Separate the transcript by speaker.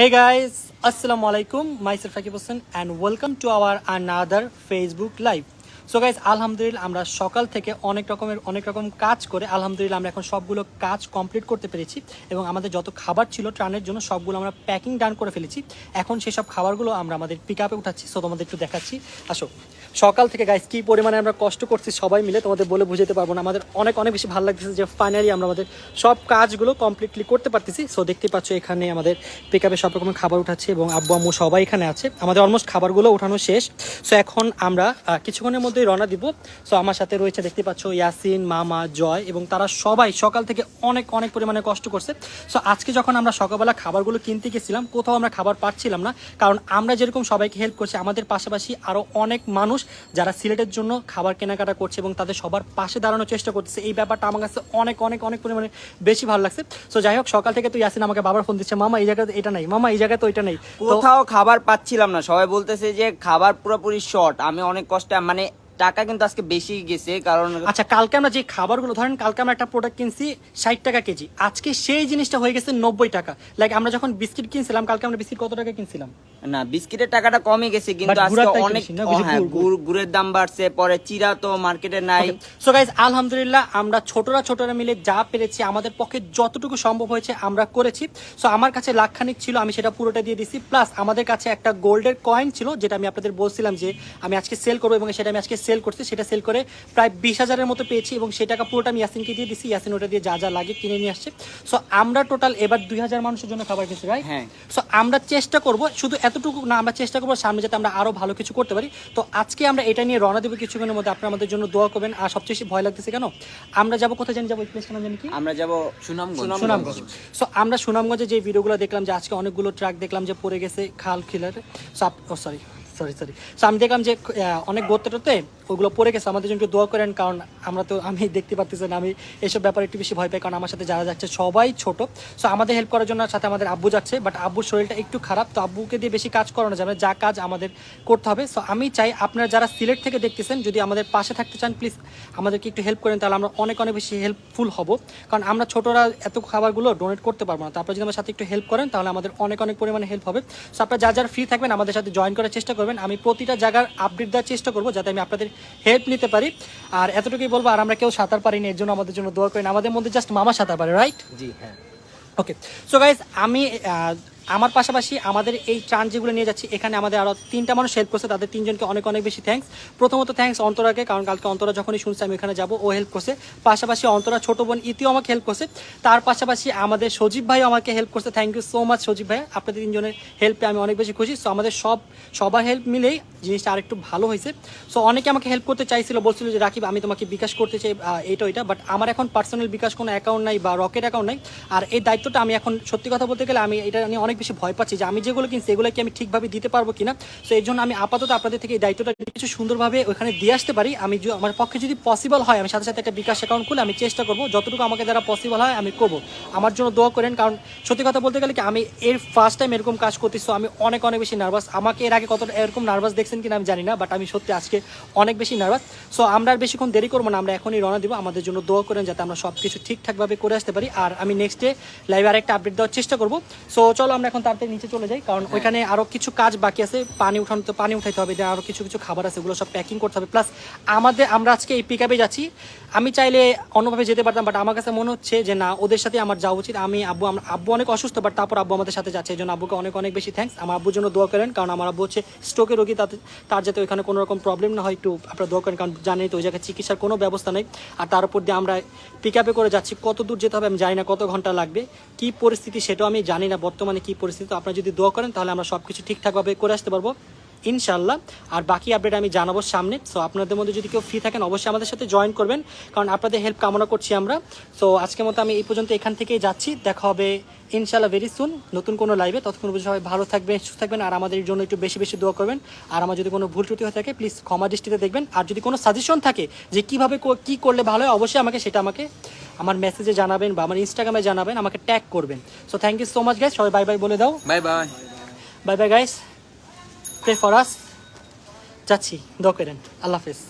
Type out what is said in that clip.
Speaker 1: Hey guys, আসসালামু আলাইকুম Myself Fakib Hossain and welcome to our another Facebook live so guys আলহামদুলিল্লাহ আমরা সকাল থেকে অনেক রকমের অনেক রকম কাজ করে আলহামদুলিল্লাহ আমরা এখন সবগুলো কাজ কমপ্লিট করতে পেরেছি এবং আমাদের যত খাবার ছিল ট্রানের জন্য সবগুলো আমরা প্যাকিং ডান করে ফেলেছি। এখন সেসব খাবারগুলো আমরা আমাদের পিক আপে উঠাচ্ছি। সো তোমাদের একটু দেখাচ্ছি। আসো। সকাল থেকে গাইজ কী পরিমাণে আমরা কষ্ট করছি সবাই মিলে তোমাদের বলে বুঝাতে পারব না। আমাদের অনেক অনেক বেশি ভালো লাগতেছে যে ফাইনালি আমরা আমাদের সব কাজগুলো কমপ্লিটলি করতে পারতেছি। সো দেখতে পাচ্ছ এখানে আমাদের পিক আপে সব রকমের খাবার উঠাচ্ছে এবং আব্বু, আম্মু সবাই এখানে আছে। আমাদের অলমোস্ট খাবারগুলো উঠানো শেষ। সো এখন আমরা কিছুক্ষণের মধ্যেই রওনা দিব। সো আমার সাথে রয়েছে দেখতে পাচ্ছ ইয়াসিন, মামা, জয় এবং তারা সবাই সকাল থেকে অনেক অনেক পরিমাণে কষ্ট করছে। সো আজকে যখন আমরা সকালবেলা খাবারগুলো কিনতে গেছিলাম, কোথাও আমরা খাবার পাচ্ছিলাম না। কারণ আমরা যেরকম সবাইকে হেল্প করছি, আমাদের পাশাপাশি আরও অনেক মানুষ যারা সিলেটের জন্য খাবার কেনাকাটা করছে এবং তাদের সবার পাশে দাঁড়ানোর চেষ্টা করতেছে, এই ব্যাপারটা আমার কাছে অনেক অনেক অনেক পরিমাণে বেশি ভালো লাগছে। সো যাই হোক, সকাল থেকে তো ইয়াসিন আমাকে বাবার ফোন দিচ্ছে, মামা, এই জায়গাতে এটা নাই, মামা, এই জায়গায় তো এটা নেই
Speaker 2: কোথাও খাবার পাচ্ছিলাম না। সবাই বলতেছে যে খাবার পুরোপুরি শর্ট আমি অনেক কষ্টে মানে টাকা কিন্তু আজকে বেশি গেছে কারণ
Speaker 1: আচ্ছা কালকে আমরা যে খাবারগুলো ধরেন কালকে আমরা একটা প্রোডাক্ট কিনছি ষাট টাকা কেজি। আজকে সেই জিনিসটা হয়ে গেছে নব্বই টাকা। লাইক আমরা যখন বিস্কিট কিনছিলাম কালকে আমরা বিস্কিট কত টাকা কিনছিলাম?
Speaker 2: না বিস্কিটের টাকাটা কমে গেছে কিন্তু আজকে অনেক হ্যাঁ
Speaker 1: গুড়, গুড়।
Speaker 2: গুড় গুড়ের দাম বাড়ছে পরে চিরা তো মার্কেটে নাই।
Speaker 1: সো গাইজ আলহামদুলিল্লাহ আমরা ছোটরা ছোটরা মিলে যা পেরেছি আমাদের পক্ষে যতটুকু সম্ভব হয়েছে আমরা করেছি। সো আমার কাছে লাখখানিক ছিল আমি সেটা পুরোটা দিয়ে দিছি। প্লাস আমাদের কাছে একটা গোল্ডের কয়েন ছিল যেটা আমি আপনাদের বলছিলাম যে আমি আজকে সেল করব এবং সেটা আমি আজকে সেল করছি সেটা সেল করে প্রায় বিশ হাজারের মতো পেয়েছি এবং সেই টাকা পুরোটা আমি ইয়াসিনকে দিয়ে দিছি। ইয়াসিন ওটা দিয়ে যা যা লাগে কিনে নিয়ে আসছে। সো আমরা টোটাল এবার দুই হাজার মানুষের জন্য খাবার কিনছি রাইট
Speaker 2: হ্যাঁ।
Speaker 1: সো আমরা চেষ্টা করব শুধু এতটুকু না আমরা চেষ্টা করব সামনে যাতে আমরা আরও ভালো কিছু করতে পারি। তো আজকে আমরা এটা নিয়ে রওনা দেবো কিছুক্ষণের মধ্যে। আপনারা আমাদের জন্য দোয়া করবেন। আর সবচেয়ে বেশি ভয় লাগতেছে কেন? আমরা যাব কোথায় জানি? যাব প্লেসটা জানি কি?
Speaker 2: আমরা যাব
Speaker 3: সুনামগঞ্জ।
Speaker 1: সুনামগঞ্জ। সো আমরা সুনামগঞ্জে যে ভিডিওগুলো দেখলাম যে আজকে অনেকগুলো ট্রাক দেখলাম যে পড়ে গেছে খাল খিলারে। Oh sorry sorry sorry so আমি দেখলাম যে অনেক গর্তটাতে ওগুলো পড়ে গেছে, আমাদের জন্য একটু দোয়া করেন, কারণ আমরা তো, আমি দেখতে পাচ্ছি না, আমি এসব ব্যাপারে একটু বেশি ভয় পাই, কারণ আমার সাথে যারা যাচ্ছে সবাই ছোট। সো আমাদের হেল্প করার জন্য সাথে আমাদের আব্বু যাচ্ছে বাট আব্বুর শরীরটা একটু খারাপ, তো আব্বুকে দিয়ে বেশি কাজ করানো যাবে যা কাজ আমাদের করতে হবে। সো আমি চাই আপনারা যারা সিলেট থেকে দেখতেছেন, যদি আমাদের পাশে থাকতে চান প্লিজ আমাদেরকে একটু হেল্প করেন, তাহলে আমরা অনেক অনেক বেশি হেল্পফুল হব। কারণ আমরা ছোটরা এত খাবারগুলো ডোনেট করতে পারব না তারপর যদি আমার সাথে একটু হেল্প করেন, তাহলে আমাদের অনেক অনেক পরিমাণে হেল্প হবে। সো আপনারা যা যারা ফ্রি থাকবেন, আমাদের সাথে জয়েন করার চেষ্টা করবেন। আমি প্রতিটা জায়গার আপডেট দেওয়ার চেষ্টা করব, যাতে আমি আপনাদের হেল্প নিতে পারি। আর এতটুকুই বলব আর আমরা কেউ সাঁতার পারি না এর জন্য আমাদের জন্য দোয়া করেন। আমাদের মধ্যে জাস্ট মামা সাঁতার পারে রাইট
Speaker 3: জি হ্যাঁ।
Speaker 1: ওকে সো গাইজ আমি আহ, আমার পাশাপাশি আমাদের এই ট্রান যেগুলো নিয়ে যাচ্ছি, এখানে আমাদের আরও তিনটা মানুষ হেল্প করছে, তাদের তিনজনকে অনেক অনেক বেশি থ্যাঙ্কস প্রথমত থ্যাঙ্কস অন্তরাকে, কারণ কালকে অন্তরা যখনই শুনছে আমি এখানে যাব, ও হেল্প করছে। পাশাপাশি অন্তরা ছোট বোন ইতিও আমাকে হেল্প করছে। তার পাশাপাশি আমাদের সজীব ভাইও আমাকে হেল্প করছে। Thank you so much Sajib ভাই। আপনাদের তিনজনের হেল্পে আমি অনেক বেশি খুশি। সো আমাদের সব, সবার হেল্প মিলেই জিনিসটা আরেকটু ভালো হয়েছে। সো অনেকে আমাকে হেল্প করতে চাইছিল, বলছিল যে, রাকিব, আমি তোমাকে বিকাশ করতে চাই এইটা, ওইটা। বাট আমার এখন পার্সোনাল বিকাশ কোনো অ্যাকাউন্ট নাই বা রকেট অ্যাকাউন্ট নাই। আর এই দায়িত্বটা আমি এখন সত্যি কথা বলতে গেলে আমি এটা নিয়ে অনেক বেশি ভয় পাচ্ছি যে আমি যেগুলো কিনছি, এগুলো কি আমি ঠিকভাবে দিতে পারব কিনা? সো এই জন্য আমি আপাতত আপনাদের থেকে এই দায়িত্বটা কিছু সুন্দরভাবে ওখানে দিয়ে আসতে পারি, আমি আমার পক্ষে যদি পসিবল হয়, আমি সাথে সাথে একটা বিকাশ অ্যাকাউন্ট খুলে আমি চেষ্টা করব, যতটুকু আমাকে দ্বারা পসিবল হয় আমি করব। আমার জন্য দোয়া করেন, কারণ সত্যি কথা বলতে গেলে কি, আমি এর ফার্স্ট টাইম এরকম কাজ করতেছি আমি অনেক অনেক বেশি নার্ভাস আমাকে এর আগে কতটা এরকম নার্ভাস দেখছেন কিনা আমি জানি না বাট আমি সত্যি আজকে অনেক বেশি নার্ভাস সো আমরা আর বেশিক্ষণ দেরি করব না, আমরা এখনই রওনা দিব। আমাদের জন্য দোয়া করেন যাতে আমরা সব কিছু ঠিকঠাকভাবে করে আসতে পারি। আর আমি নেক্সট ডে লাইভে আরেকটা আপডেট দেওয়ার চেষ্টা করব। সো চলো আমরা এখন তাড়াতাড়ি নিচে চলে যাই কারণ ওইখানে আরও কিছু কাজ বাকি আছে পানি উঠানো তো পানি উঠাইতে হবে আরও কিছু কিছু খাবার আছে ওগুলো সব প্যাকিং করতে হবে। প্লাস আমাদের আমরা আজকে এই পিক যাচ্ছি। আমি চাইলে অন্যভাবে যেতে পারতাম বাট আমার কাছে মনে হচ্ছে যে না ওদের সাথে আমার যাওয়া উচিত। আমি আব্বু আমার আব্বু অনেক অসুস্থ বাট তারপর আব্বু আমাদের সাথে যাচ্ছে এই জন্য আব্বুকে অনেক অনেক বেশি থ্যাঙ্কস আমার আব্বুর জন্য দোয়া করেন কারণ আমার আব্বু হচ্ছে স্ট্রোকের রোগী তাতে তার যাতে ওইখানে কোনো রকম প্রবলেম না হয় একটু আপনারা দোয়া করেন কারণ জানেন তো ওই জায়গায় চিকিৎসার কোনো ব্যবস্থা নেই। আর তার উপর দিয়ে আমরা পিক আপে করে যাচ্ছি। কত দূর যেতে হবে আমি জানি না কত ঘণ্টা লাগবে কি পরিস্থিতি সেটাও আমি জানি না বর্তমানে কি পরিস্থিতি তো আপনারা যদি দোয়া করেন তাহলে আমরা সবকিছু ঠিকঠাকভাবে করে আসতে পারব। ইনশাল্লাহ আর বাকি আপডেট আমি জানাব সামনে। সো আপনাদের মধ্যে যদি কেউ ফ্রি থাকেন অবশ্যই আমাদের সাথে জয়েন করবেন। কারণ আপনাদের হেল্প কামনা করছি আমরা। সো আজকের মতো আমি এই পর্যন্ত এখান থেকেই যাচ্ছি। দেখা হবে ইনশাল্লাহ ভেরি সুন নতুন কোনো লাইভে ততক্ষণ পর্যন্ত সবাই ভালো থাকবেন সুস্থ থাকবেন। আর আমাদের জন্য একটু বেশি বেশি দোয়া করবেন। আর আমার যদি কোনো ভুল ত্রুটি হয়ে থাকে প্লিজ ক্ষমা দৃষ্টিতে দেখবেন। আর যদি কোনো সাজেশন থাকে যে কীভাবে কী করলে ভালো হয় অবশ্যই আমাকে সেটা আমাকে আমার মেসেজে জানাবেন বা আমার ইনস্টাগ্রামে জানাবেন। আমাকে ট্যাগ করবেন। So thank you so much guys সবাই বাই বাই বলে দাও।
Speaker 3: Bye bye
Speaker 1: bye bye guys pray for us যাচ্ছি দোয়া আল্লাহ হাফেজ